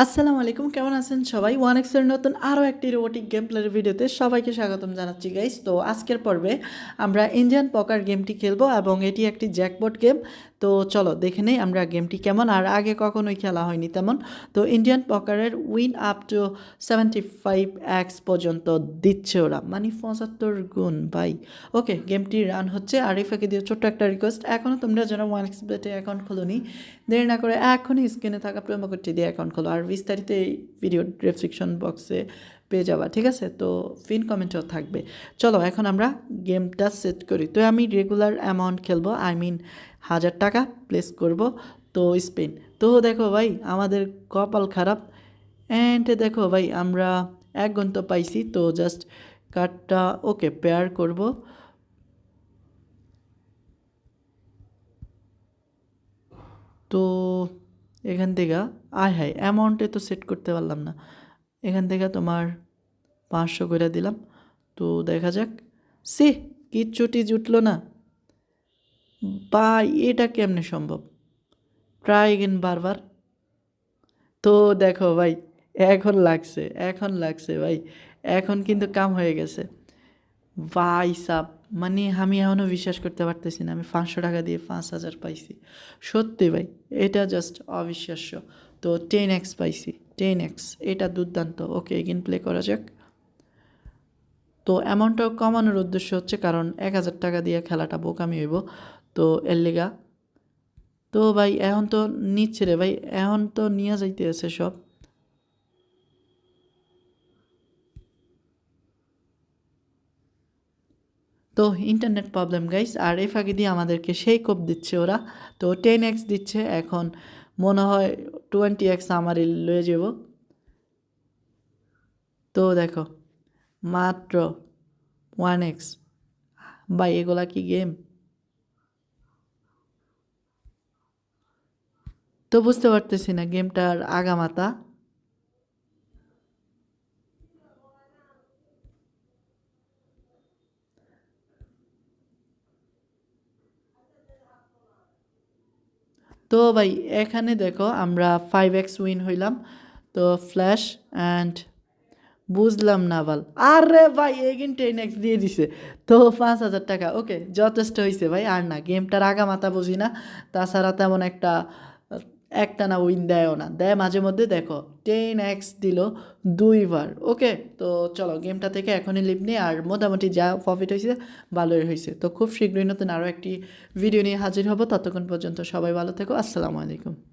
আসসালামু আলাইকুম, কেমন আছেন সবাই? ওয়ান এক্সের নতুন আরও একটি রোবোটিক গেম প্লের ভিডিওতে সবাইকে স্বাগতম জানাচ্ছি গাইস তো আজকের পর্বে আমরা ইন্ডিয়ান পকার গেমটি খেলব এবং এটি একটি জ্যাকপট গেম তো চলো, দেখে নেই আমরা গেমটি কেমন, আর আগে কখনোই খেলা হয়নি তেমন। তো Indian পকারের win up to seventy five X পর্যন্ত দিচ্ছে ওরা মানে পঁচাত্তর গুণ, ভাই। ওকে গেমটি রান হচ্ছে। আর ইফাকে দিয়ে ছোট্ট একটা রিকোয়েস্ট এখনও তোমরা যারা ওয়ান এক্স বেটে অ্যাকাউন্ট খোলোনি, দেরি না করে এখনই স্ক্রিনে থাকা প্রোমো কোডটি দিয়ে অ্যাকাউন্ট খোলো। আর বিস্তারিত এই ভিডিও ডেসক্রিপশন বক্সে পেয়ে যাবা, ঠিক আছে? তো ফিন কমেন্টও থাকবে। চলো, এখন আমরা গেমটা সেট করি। তো আমি রেগুলার অ্যামাউন্ট খেলব আই মিন হাজার টাকা প্লেস করব, তো স্পিন তো দেখো ভাই, আমাদের কপাল খারাপ। অ্যান্ড দেখো ভাই, আমরা এক ঘণ্টা পাইছি, তো জাস্ট কার্ডটা ওকে পেয়ার করব। তো এখান থেকে, আয় হায় অ্যামাউন্টে তো সেট করতে পারলাম না। এখান থেকে তোমার পাঁচশো করে দিলাম। তো দেখা যাক। সে কিচ্ছুটি জুটলো না। বা এটা কেমনে সম্ভব? ট্রাই এগেন বারবার। তো দেখো ভাই, এখন লাগছে এখন লাগছে ভাই, এখন কিন্তু কাম হয়ে গেছে। ভাই সাপ মানে আমি এখনও বিশ্বাস করতে পারতেছি না, আমি পাঁচশো টাকা দিয়ে পাঁচ হাজার পাইছি। সত্যি ভাই, এটা জাস্ট অবিশ্বাস্য। তো টেন এক্স পাইছি টেন এক্স এটা দুর্দান্ত। ওকে এগিন প্লে করা যাক। তো অ্যামাউন্টটা কমানোর উদ্দেশ্য হচ্ছে কারণ এক হাজার টাকা দিয়ে খেলাটা বোকামি হইব। তো এর লেগা। তো ভাই, এখন তো নিচ্ছে রে ভাই, এখন তো নিয়ে যাইতে আছে সব। তো ইন্টারনেট প্রবলেম গাইস আর এই ফাঁকি দিয়ে আমাদেরকে সেই কোপ দিচ্ছে ওরা। তো টেন এক্স দিচ্ছে, এখন মনে হয় টোয়েন্টি এক্স আমার লয়ে যাব। তো দেখো, মাত্র ওয়ান এক্স ভাই, এগুলা কি গেম তো বুঝতে পারতেছি না গেমটার আগামাতা। তো ভাই, এখানে দেখো আমরা ফাইভ এক্স উইন হইলাম। তো ফ্ল্যাশ অ্যান্ড বুঝলাম না বাল আরে ভাই, এগিন টেন এক্স দিয়ে দিছে। তো পাঁচ হাজার টাকা ওকে যথেষ্ট হয়েছে ভাই, আর না গেমটার আগা মাথা বুঝি না। তাছাড়া তেমন একটা একটা না উইন দেয়ও না। দেয় মাঝে মধ্যে, দেখো টেন এক্স দিল দুইবার ওকে তো চলো গেমটা থেকে এখনই লিভ নিই আর মোটামুটি যা প্রফিট হয়েছে, ভালোই হয়েছে। তো খুব শীঘ্রই নতুন আরও একটি ভিডিও নিয়ে হাজির হব। ততক্ষণ পর্যন্ত সবাই ভালো থেকো। আসসালামু আলাইকুম।